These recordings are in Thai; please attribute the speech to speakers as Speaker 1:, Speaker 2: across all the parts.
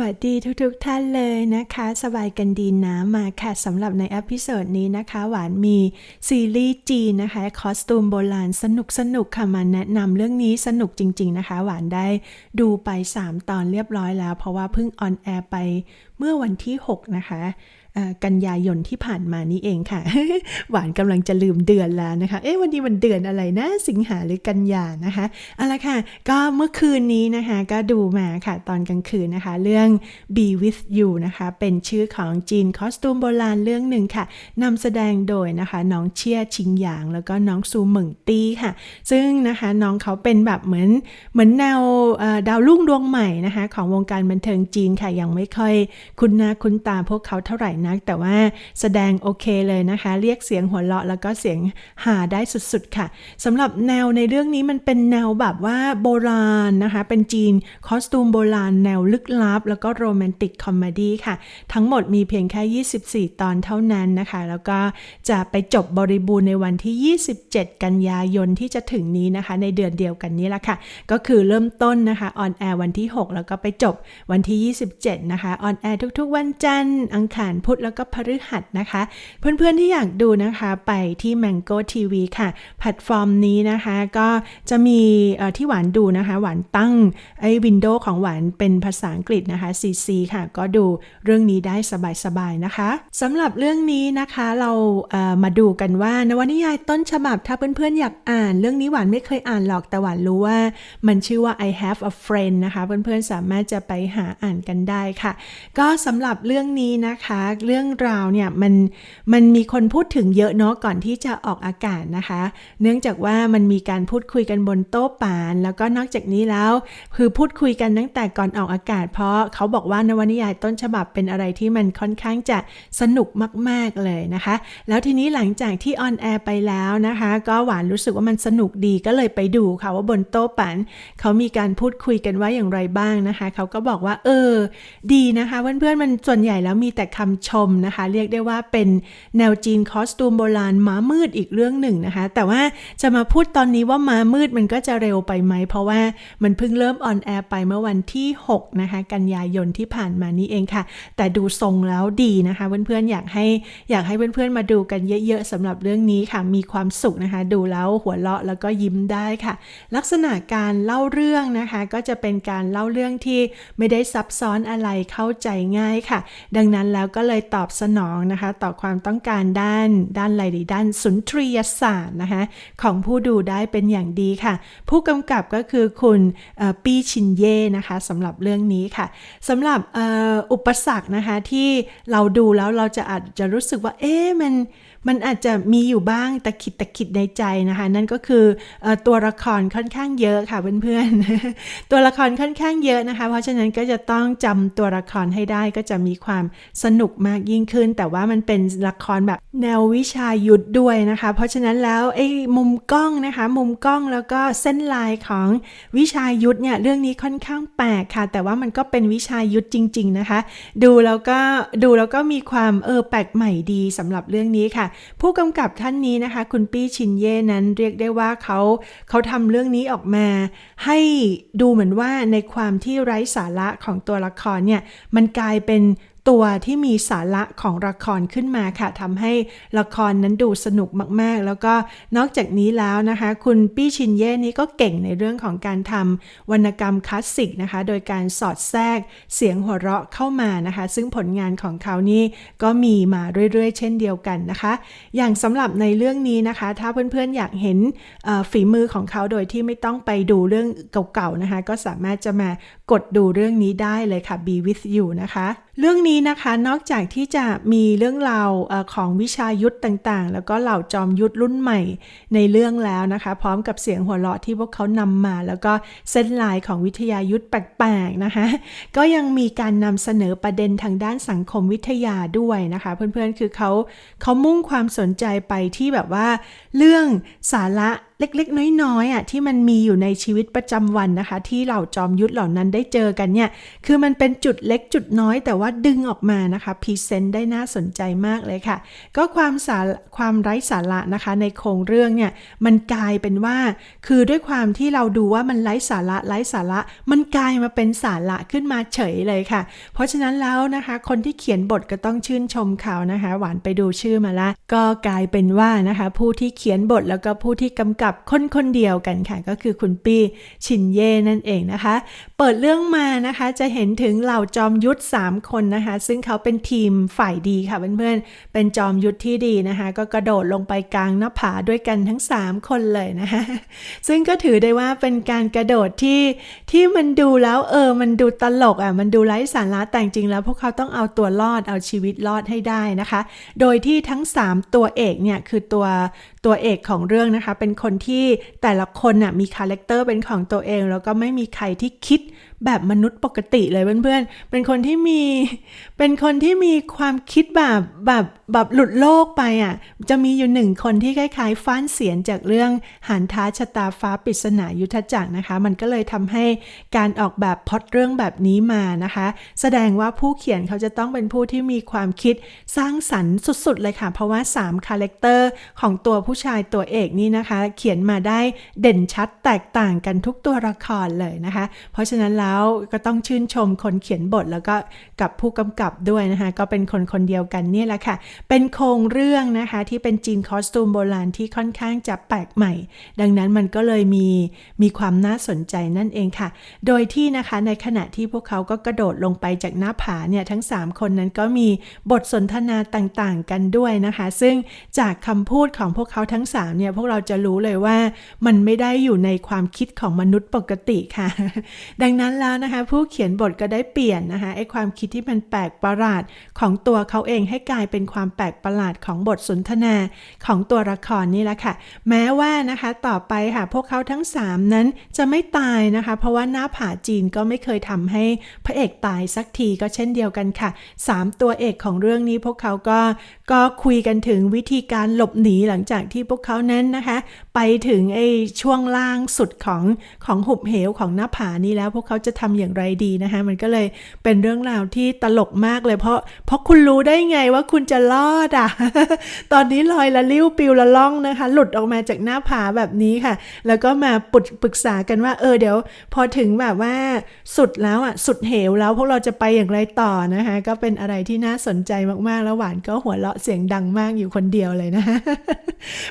Speaker 1: วัสดีทุกๆทท่านเลยนะคะ สบายกันดีนะมาค่ะสำหรับในอพิโซดนี้นะคะ หวานมีซีรีส์จีนนะคะ คอสตูมโบราณสนุกสนุกค่ะมาแนะนำเรื่องนี้สนุกจริง ๆนะคะ หวานได้ดูไป 3 ตอนเรียบร้อยแล้ว เพราะว่าเพิ่งออนแอร์ไปเมื่อวันที่ 6 นะคะ กันยายนที่ผ่านมานี้เองค่ะ หวานกำลังจะลืมเดือนแล้วนะคะ เอ๊ะวันนี้วันเดือนอะไรนะ สิงหาหรือกันยานะคะเอาละค่ะ ก็เมื่อคืนนี้นะคะ ก็ดูมาค่ะ ตอนกลางคืนนะคะ เรื่อง Be with you นะคะ เป็นชื่อของจีนคอสตูมโบราณเรื่องหนึ่งค่ะนำแสดงโดยนะคะ น้องเชียชิงหยาง แล้วก็น้องซูเหมิงตี้ค่ะ ซึ่งนะคะน้องเขาเป็นแบบเหมือนเหมือนแนวดาวรุ่งดวงใหม่นะคะ ของวงการบันเทิงจีนค่ะยังไม่ค่อยคุ้นหน้าคุ้นตาพวกเขาเท่าไหร่นัก แต่ว่าแสดงโอเคเลยนะคะ เรียกเสียงหัวเราะแล้วก็เสียงหาได้สุดๆค่ะสำหรับแนวในเรื่องนี้มันเป็นแนวแบบว่าโบราณนะคะ เป็นจีนคอสตูมโบราณ แนวลึกลับ แล้วก็โรแมนติกคอมเมดี้ค่ะ ทั้งหมดมีเพียงแค่ 24 ตอนเท่านั้นนะคะ แล้วก็จะไปจบบริบูรณ์ในวันที่ 27 กันยายนที่จะถึงนี้นะคะ ในเดือนเดียวกันนี้ละค่ะ ก็คือเริ่มต้นนะคะออนแอร์วันที่ 6 แล้วก็ไปจบวันที่ 27 นะคะออนแอร์ทุกๆ วันจันทร์อังคารพุธแล้วก็พฤหัสนะคะ เพื่อนๆที่อยากดูนะคะไปที่ Mango TV ค่ะ แพลตฟอร์มนี้นะคะก็จะมีที่หวานดูนะคะ หวานตั้งไอ้วินโดว์ของหวานเป็นภาษาอังกฤษนะคะ CC ค่ะ ก็ดูเรื่องนี้ได้สบายๆนะคะสำหรับเรื่องนี้นะคะเรามาดูกันว่านวนิยายต้นฉบับถ้าเพื่อนๆอยากอ่าน เรื่องนี้หวานไม่เคยอ่านหรอกแต่หวานรู้ว่า มันชื่อว่า I have a friend นะคะ เพื่อนๆสามารถจะไปหาอ่านกันได้ค่ะ ก็สำหรับเรื่องนี้นะคะเรื่องราวเนี่ยมันมันมีคนพูดถึงเยอะเนาะก่อนที่จะออกอากาศนะคะ เนื่องจากว่ามันมีการพูดคุยกันบนโต๊ะปาน แล้วก็นอกจากนี้แล้ว คือพูดคุยกันตั้งแต่ก่อนออกอากาศ เพราะเขาบอกว่านวนิยายต้นฉบับเป็นอะไรที่มันค่อนข้างจะสนุกมาก ๆเลยนะคะ แล้วทีนี้หลังจากที่ออนแอร์ไปแล้วนะคะ ก็หวานรู้สึกว่ามันสนุกดีก็เลยไปดูค่ะว่าบนโต๊ะปานเขามีการพูดคุยกันว่าอย่างไรบ้างนะคะ เขาก็บอกว่าเออ ดีนะคะเพื่อนๆมันส่วนใหญ่แล้วมีแต่คำชมนะคะ เรียกได้ว่าเป็นแนวจีนคอสตูมโบราณม้ามืดอีกเรื่องหนึ่งนะคะ แต่ว่าจะมาพูดตอนนี้ว่าม้ามืดมันก็จะเร็วไปไหม เพราะว่ามันเพิ่งเริ่มออนแอร์ไปเมื่อวันที่ 6 นะคะ กันยายนที่ผ่านมานี้เองค่ะ แต่ดูทรงแล้วดีนะคะ เพื่อนๆอยากให้อยากให้เพื่อนๆมาดูกันเยอะๆสำหรับเรื่องนี้ค่ะ มีความสุขนะคะ ดูแล้วหัวเราะแล้วก็ยิ้มได้ค่ะ ลักษณะการเล่าเรื่องนะคะ ก็จะเป็นการเล่าเรื่องที่ไม่ได้ซับซ้อนอะไรเข้าใจง่ายค่ะ ดังนั้นแล้วก็เลยตอบสนองนะคะ ต่อความต้องการด้านด้านอะไรดีด้านสุนทรียศาสตร์นะคะของผู้ดูได้เป็นอย่างดีค่ะ ผู้กำกับก็คือคุณปีชินเย่นะคะสำหรับเรื่องนี้ค่ะสำหรับอออุปสรรคนะคะที่เราดูแล้วเราจะอาจจะรู้สึกว่าเอ๊ะมัน มันอาจจะมีอยู่บ้างตะขิดตะขิดในใจนะคะ นั่นก็คืออตัวละครค่อนข้างเยอะค่ะเพื่อนๆ ตัวละครค่อนข้างเยอะนะคะ เพราะฉะนั้นก็จะต้องจำตัวละครให้ได้ก็จะมีความสนุกมากยิ่งขึ้น แต่ว่ามันเป็นละครแบบแนววิชายุทธด้วยนะคะ เพราะฉะนั้นแล้วไอ้มุมกล้องนะคะ มุมกล้องแล้วก็เส้นลายของวิชายุทธเนี่ยเรื่องนี้ค่อนข้างแปลกค่ะ แต่ว่ามันก็เป็นวิชายุทธจริง ๆนะคะ ดูแล้วก็ดูแล้วก็มีความเออแปลกใหม่ดีสำหรับเรื่องนี้ค่ะผู้กำกับท่านนี้นะคะ คุณปี้ชินเย่นั้นเรียกได้ว่าเขาเขาทำเรื่องนี้ออกมา ให้ดูเหมือนว่าในความที่ไร้สาระของตัวละครเนี่ยมันกลายเป็น ตัวที่มีสาระของละครขึ้นมาค่ะทำให้ละครนั้นดูสนุกมากๆ แล้วก็นอกจากนี้แล้วนะคะ คุณปี้ชินเย่นี้ก็เก่งในเรื่องของการทำวรรณกรรมคลาสสิกนะคะ โดยการสอดแทรกเสียงหัวเราะเข้ามานะคะ ซึ่งผลงานของเขานี่ก็มีมาเรื่อยๆ เช่นเดียวกันนะคะ อย่างสำหรับในเรื่องนี้นะคะ ถ้าเพื่อนๆอยากเห็นฝีมือของเขาโดยที่ไม่ต้องไปดูเรื่องเก่าๆนะคะ ก็สามารถจะมา กดดูเรื่องนี้ได้เลยค่ะ Be with you นะคะ เรื่องนี้นะคะนอกจากที่จะมีเรื่องราวของวิชายุทธต่างๆ แล้วก็เหล่าจอมยุทธรุ่นใหม่ในเรื่องแล้วนะคะ พร้อมกับเสียงหัวเราะที่พวกเขานำมา แล้วก็เส้นลายของวิทยายุทธแปลกๆนะคะ ก็ยังมีการนำเสนอประเด็นทางด้านสังคมวิทยาด้วยนะคะ เพื่อนๆคือเขาเขามุ่งความสนใจไปที่แบบว่า เรื่องสาระ เล็กๆ น้อยๆอะที่มันมีอยู่ในชีวิตประจำวันนะคะ ที่เหล่าจอมยุทธเหล่านั้นได้เจอกันเนี่ย คือมันเป็นจุดเล็กจุดน้อยแต่ว่าดึงออกมานะคะพรีเซนต์ได้น่าสนใจมากเลยค่ะ ก็ความสาความไร้สาระนะคะ ในโครงเรื่องเนี่ย มันกลายเป็นว่า คือด้วยความที่เราดูว่ามันไร้สาระไร้สาระ มันกลายมาเป็นสาระขึ้นมาเฉยเลยค่ะ เพราะฉะนั้นแล้วนะคะ คนที่เขียนบทก็ต้องชื่นชมเขานะคะ หวานไปดูชื่อมาละก็กลายเป็นว่านะคะ ผู้ที่เขียนบทแล้วก็ผู้ที่กำกับกับคนคนเดียวกันค่ะ ก็คือคุณปี้ชินเย่นั่นเองนะคะ เปิดเรื่องมานะคะจะเห็นถึงเหล่าจอมยุทธ3คนนะคะ ซึ่งเขาเป็นทีมฝ่ายดีค่ะเพื่อนๆเป็นจอมยุทธที่ดีนะคะ ก็กระโดดลงไปกลางหน้าผาด้วยกันทั้ง 3 คนเลยนะคะซึ่งก็ถือได้ว่าเป็นการกระโดดที่ที่มันดูแล้วเออมันดูตลกอะมันดูไร้สาระแต่จริงแล้ว พวกเขาต้องเอาตัวรอดเอาชีวิตรอดให้ได้นะคะ โดยที่ทั้ง 3 ตัวเอกเนี่ยคือตัว ตัวเอกของเรื่องนะคะ เป็นคนที่แต่ละคนน่ะมีคาแรคเตอร์เป็นของตัวเอง แล้วก็ไม่มีใครที่คิด แบบมนุษย์ปกติเลยเพื่อนๆ เป็นคนที่มี เป็นคนที่มีความคิดแบบแบบแบบหลุดโลกไปอะ จะมีอยู่หนึ่งคนที่คล้ายๆ ฟ้านเสียนจากเรื่องหันท้าชะตาฟ้าปริศนายุทธจักรนะคะ มันก็เลยทำให้การออกแบบพอตเรื่องแบบนี้มานะคะ แสดงว่าผู้เขียนเขาจะต้องเป็นผู้ที่มีความคิดสร้างสรรค์สุดๆเลยค่ะ เพราะว่า3คาแรคเตอร์ของตัวผู้ชายตัวเอกนี่นะคะ เขียนมาได้เด่นชัดแตกต่างกันทุกตัวละครเลยนะคะ เพราะฉะนั้นแล้วก็ต้องชื่นชมคนเขียนบทแล้วก็กับผู้กำกับด้วยนะคะ ก็เป็นคนคนเดียวกันเนี่ยแหละค่ะ เป็นโครงเรื่องนะคะที่เป็นจีนคอสตูมโบราณที่ค่อนข้างจะแปลกใหม่ ดังนั้นมันก็เลยมีมีความน่าสนใจนั่นเองค่ะ โดยที่นะคะในขณะที่พวกเขาก็กระโดดลงไปจากหน้าผาเนี่ยทั้ง 3 คนนั้นก็มีบทสนทนาต่างๆ กันด้วยนะคะ ซึ่งจากคำพูดของพวกเขาทั้ง3เนี่ยพวกเราจะรู้เลยว่ามันไม่ได้อยู่ในความคิดของมนุษย์ปกติค่ะ ดังนั้นแล้วนะคะ ผู้เขียนบทก็ได้เปลี่ยนนะคะไอ้ความคิดที่มันแปลกประหลาดของตัวเขาเองให้กลายเป็นความแปลกประหลาดของบทสนทนาของตัวละครนี่แหละค่ะ แม้ว่านะคะต่อไปค่ะพวกเขาทั้ง 3 นั้นจะไม่ตายนะคะ เพราะว่าหน้าผาจีนก็ไม่เคยทำให้พระเอกตายสักทีก็เช่นเดียวกันค่ะ 3 ตัวเอกของเรื่องนี้พวกเขาก็ ก็คุยกันถึงวิธีการหลบหนีหลังจากที่พวกเขานั้นนะคะ ไปถึงไอ้ช่วงล่างสุดของของหุบเหวของหน้าผานี้แล้วพวกเขาจะทำอย่างไรดีนะคะ มันก็เลยเป็นเรื่องราวที่ตลกมากเลยเพราะเพราะคุณรู้ได้ไงว่าคุณจะรอดอะ ตอนนี้ลอยละลิ้วปิวละล่องนะคะ หลุดออกมาจากหน้าผาแบบนี้ค่ะ แล้วก็มาปุดปรึกษากันว่าเออเดี๋ยว พอถึงแบบว่าสุดแล้วอะสุดเหวแล้วพวกเราจะไปอย่างไรต่อนะคะ ก็เป็นอะไรที่น่าสนใจมากๆแล้วหวานก็หัวเราะเสียงดังมากอยู่คนเดียวเลยนะ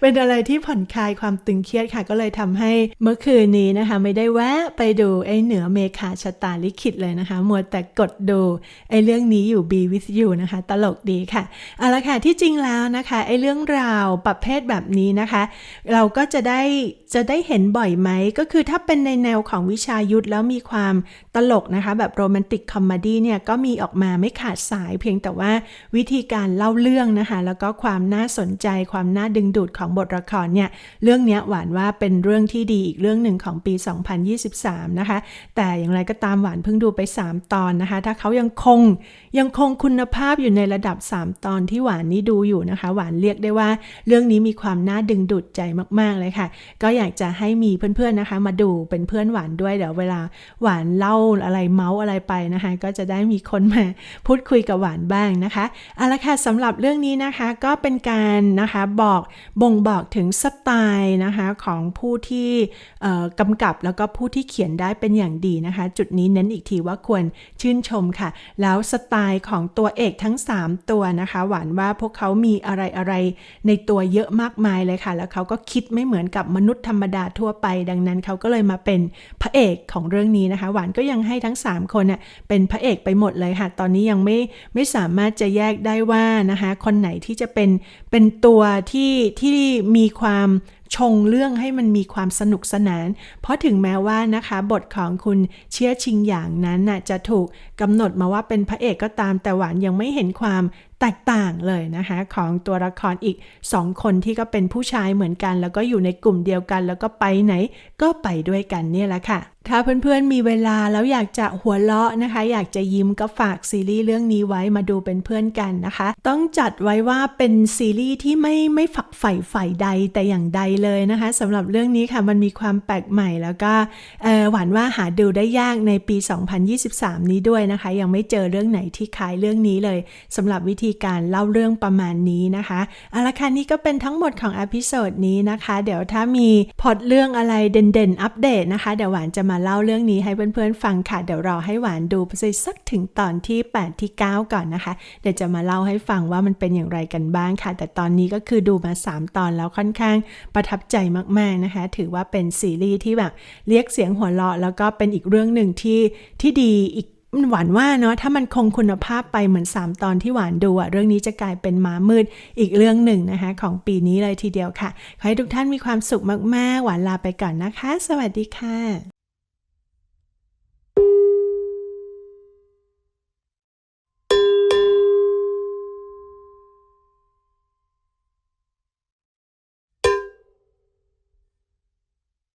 Speaker 1: เป็นอะไรที่ผ่อนคลายความตึงเครียดค่ะ ก็เลยทำให้เมื่อคืนนี้นะคะ ไม่ได้แวะไปดูไอ้เหนือเมฆาชะตาลิขิตเลยนะคะ มัวแต่กดดูไอ้เรื่องนี้อยู่ Be with you นะคะ ตลกดีค่ะเอาละค่ะที่จริงแล้วนะคะไอ้เรื่องราวประเภทแบบนี้นะคะ เราก็จะได้จะได้เห็นบ่อยไหมก็คือถ้าเป็นในแนวของวิชายุทธแล้วมีความตลกนะคะ แบบโรแมนติกคอมเมดี้เนี่ยก็มีออกมาไม่ขาดสายเพียงแต่ว่าวิธีการเล่าเรื่องนะคะแล้วก็ความน่าสนใจความน่าดึงดูดของบทละครเนี่ยเรื่องนี้หวานว่าเป็นเรื่องที่ดีอีกเรื่องหนึ่งของปี 2023 นะคะ แต่อย่างไรก็ตามหวานเพิ่งดูไป 3 ตอนนะคะ ถ้าเขายังคงยังคงคุณภาพอยู่ในระดับ 3 ตอนที่หวานนี้ดูอยู่นะคะ หวานเรียกได้ว่าเรื่องนี้มีความน่าดึงดูดใจมาก ๆ เลยค่ะ ก็อยากจะให้มีเพื่อนๆนะคะ มาดูเป็นเพื่อนหวานด้วยเดี๋ยวเวลาหวานเล่าอะไรเมาส์อะไรไปนะคะ ก็จะได้มีคนมาพูดคุยกับหวานบ้างนะคะเอาละค่ะสำหรับเรื่องนี้นะคะก็เป็นการนะคะบอกบ่งบอกถึงสไตล์นะคะของผู้ที่กำกับแล้วก็ผู้ที่เขียนได้เป็นอย่างดีนะคะ จุดนี้เน้นอีกทีว่าควรชื่นชมค่ะ แล้วสไตล์ของตัวเอกทั้ง 3 ตัวนะคะ หวานว่าพวกเขามีอะไรอะไรในตัวเยอะมากมายเลยค่ะ แล้วเขาก็คิดไม่เหมือนกับมนุษย์ธรรมดาทั่วไป ดังนั้นเขาก็เลยมาเป็นพระเอกของเรื่องนี้นะคะ หวานก็ยังให้ทั้ง 3 คนน่ะเป็นพระเอกไปหมดเลยค่ะ ตอนนี้ยังไม่ไม่สามารถจะแยกได้ว่านะคะคนไหนที่จะเป็นเป็นตัวที่ที่มีความชงเรื่องให้มันมีความสนุกสนาน เพราะถึงแม้ว่านะคะบทของคุณเชี่ยชิงอย่างนั้นน่ะจะถูกกำหนดมาว่าเป็นพระเอกก็ตามแต่หวานยังไม่เห็นความแตกต่างเลยนะคะ ของตัวละครอีก2คนที่ก็เป็นผู้ชายเหมือนกัน แล้วก็อยู่ในกลุ่มเดียวกัน แล้วก็ไปไหนก็ไปด้วยกันเนี่ยแหละค่ะ ถ้าเพื่อนๆมีเวลาแล้วอยากจะหัวเราะนะคะ อยากจะยิ้มก็ฝากซีรีส์เรื่องนี้ไว้มาดูเป็นเพื่อนกันนะคะ ต้องจัดไว้ว่าเป็นซีรีส์ที่ไม่ไม่ฝักใฝ่ฝ่ายใดแต่อย่างใดเลยนะคะสำหรับเรื่องนี้ค่ะมันมีความแปลกใหม่แล้วก็หวานว่าหาดูได้ยากในปี 2023 นี้ด้วยนะคะ ยังไม่เจอเรื่องไหนที่คล้ายเรื่องนี้เลยสำหรับวิธีการเล่าเรื่องประมาณนี้นะคะเอาละค่ะนี่ก็เป็นทั้งหมดของอพิโซดนี้นะคะ เดี๋ยวถ้ามีพอตเรื่องอะไรเด่นๆ อัปเดตนะคะเดี๋ยวหวานจะมาเล่าเรื่องนี้ให้เพื่อนๆฟังค่ะ เดี๋ยวรอให้หวานดูไปสักถึงตอนที่ 8 ที่ 9 ก่อนนะคะ เดี๋ยวจะมาเล่าให้ฟังว่ามันเป็นอย่างไรกันบ้างค่ะ แต่ตอนนี้ก็คือดูมา 3 ตอนแล้วค่อนข้างประทับใจมากๆนะคะ ถือว่าเป็นซีรีส์ที่แบบเรียกเสียงหัวเราะแล้วก็เป็นอีกเรื่องหนึ่งที่ที่ดีอีกมันหวานว่าเนาะถ้ามันคงคุณภาพไปเหมือน 3 ตอนที่หวานดูอะเรื่องนี้จะกลายเป็นม้ามืดอีกเรื่องหนึ่งนะคะ ของปีนี้เลยทีเดียวค่ะ ขอให้ทุกท่านมีความสุขมาก ๆ หวานลาไปก่อนนะคะ สวัสดีค่ะ